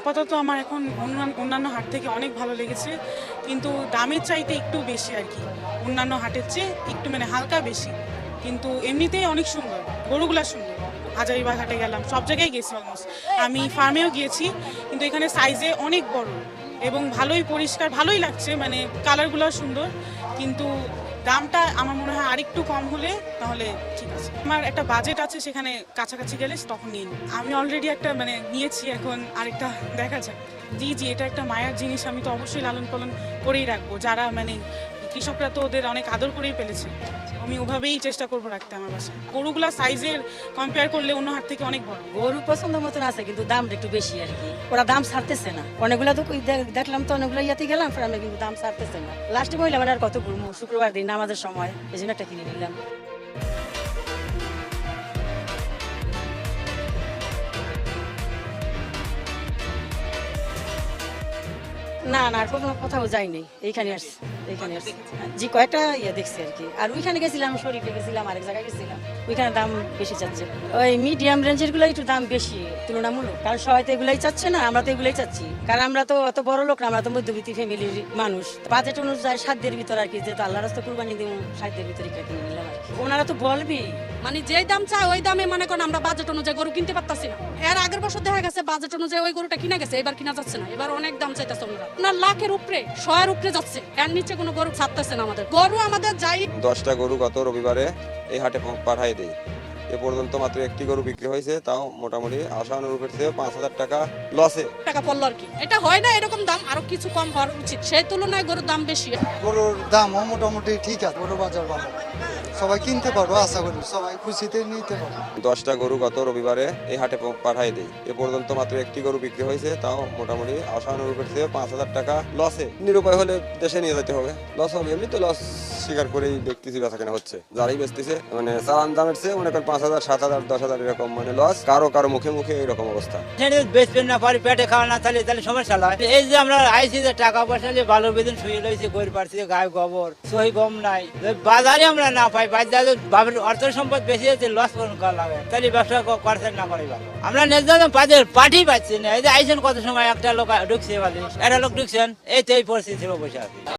আপাতত আমার এখন অন্যান্য হাট থেকে অনেক ভালো লেগেছে, কিন্তু দামের চাইতে একটু বেশি আর কি। অন্যান্য হাটের চেয়ে একটু মানে হালকা বেশি। কিন্তু এমনিতেই অনেক সুন্দর, গরুগুলা সুন্দর। হাজারিবাগ হাটে গেলাম, সব জায়গায় গেছি অলমোস্ট আমি ফার্মেও গিয়েছি, কিন্তু এখানে সাইজে অনেক বড়। এবং ভালোই পরিষ্কার, ভালোই লাগছে মানে কালারগুলো সুন্দর। কিন্তু দামটা আমার মনে হয় আরেকটু কম হলে তাহলে ঠিক আছে। আমার একটা বাজেট আছে, সেখানে কাছাকাছি গেলে তখন নিয়ে আমি অলরেডি একটা মানে নিয়েছি, এখন আরেকটা দেখা যাক। জি জি, এটা একটা মায়ার জিনিস, আমি তো অবশ্যই লালন পালন করেই রাখব। যারা মানে কৃষকরা তো ওদের অনেক আদর করেই ফেলেছে। আমি ওভাবেই চেষ্টা করব রাখতে আমার বাসায়। গরুগুলা সাইজের কম্পেয়ার করলে অন্য হাট থেকে অনেক বড়। গরু পছন্দ মতন আছে, কিন্তু দামটা একটু বেশি আর কি। ওরা দাম ছাড়তেছে না। অনেকগুলা তো দেখলাম তো অনেকগুলো ইয়াতে গেলাম ফার্মে কিন্তু দাম ছাড়তেছে না। লাস্টে বললাম আর কত ঘুরবো শুক্রবার দিন আমাদের সময়, এই জন্য একটা কিনে নিলাম। না না, আর কোনো কোথাও যাইনি। এইখানে আসছি এইখানে আসছি। জি, কয়েকটা ইয়ে দেখছি আর কি। আর ওইখানে গেছিলাম, শরীফে গেছিলাম, আরেক জায়গায় গেছিলাম। ওইখানে দাম বেশি চাচ্ছে ওই মিডিয়াম রেঞ্জেরগুলো একটু দাম বেশি, তুলনামূলক। কারণ সবাই তো এগুলাই চাচ্ছে না, আমরা তো এগুলাই চাচ্ছি। কারণ আমরা তো অত বড় লোক না, আমরা তো মধ্যবিত্ত ফ্যামিলির মানুষ। বাজেট অনুযায়ী সাধ্যের ভিতর আর কি যেহেতু আল্লাহ রাস্তা কুরবানি দিব সাধ্যের ভিতরে কিনে নিলাম আর কি। ওনারা তো বলবি মানে যেই দাম চায় ওই দামে মনে করেন আমরা বাজেট অনুযায়ী গরু কিনতে পারতাছি না। দেখা গেছে বাজেট অনুযায়ী ওই গরুটা কিনা গেছে, এবার কিনা যাচ্ছে না, এবার অনেক দাম চাইতেছে আপনার লাখের উপরে শয়ের উপরে যাচ্ছে, এর নিচে কোনো গরু ছাড়তেছে না আমাদের। গরু আমাদের যাই দশটা গরু গত রবিবারে এই হাটে পাঠাই দেই এ পর্যন্ত মাত্র একটি গরু বিক্রি হয়েছে তাও মোটামুটি আশা অনুরূপের চেয়ে পাঁচ হাজার টাকা লসে টাকা পড়ল আর কি। এটা হয় না এরকম দাম আরও কিছু কম হওয়ার উচিত। সেই তুলনায় গরুর দাম বেশি। গরুর দামও মোটামুটি ঠিক আছে গরু বাজার ভালো। সবাই কিনতে পারব আশা করি সবাই খুশিতে নিতে পারব। দশটা গরু গত রবিবারে এই হাটে পাঠাই দেই। এ পর্যন্ত মাত্র একটি গরু বিক্রি হয়েছে তাও মোটামুটি আশা অনুরূপের চেয়ে পাঁচ হাজার টাকা লসে নিরুপায় হলে দেশে নিয়ে যেতে হবে। লস হবে এমনি তো লস স্বীকার করেই দেখতেছি বেচা কেনা হচ্ছে। যারাই বেচতেছে মানে চালান দামের চেয়ে মনে করেন পাঁচ হাজার, সাত হাজার, দশ হাজার এরকম মানে লস কারও কারও মুখে মুখে এরকম অবস্থা। বেচবেন না পারি, পেটে খাওয়া না তাহলে তাহলে সমস্যা হয় এই যে আমরা আইসি যে টাকা পয়সা যে ভালো বেতন শুয়ে রয়েছে গরিব পারছি গায়ে গোবর সহি গম নাই। বাজারে আমরা না পাই, বাজারে বাবার অর্থ সম্পদ বেশি আছে লস করা লাগে। তাহলে ব্যবসা করছেন না করে ভালো। আমরা নেতা পাদের পাঠি পাচ্ছি না। এই যে আইসেন কত সময় একটা লোক ঢুকছে একটা লোক ঢুকছেন, এই তো এই পরিস্থিতি আছি।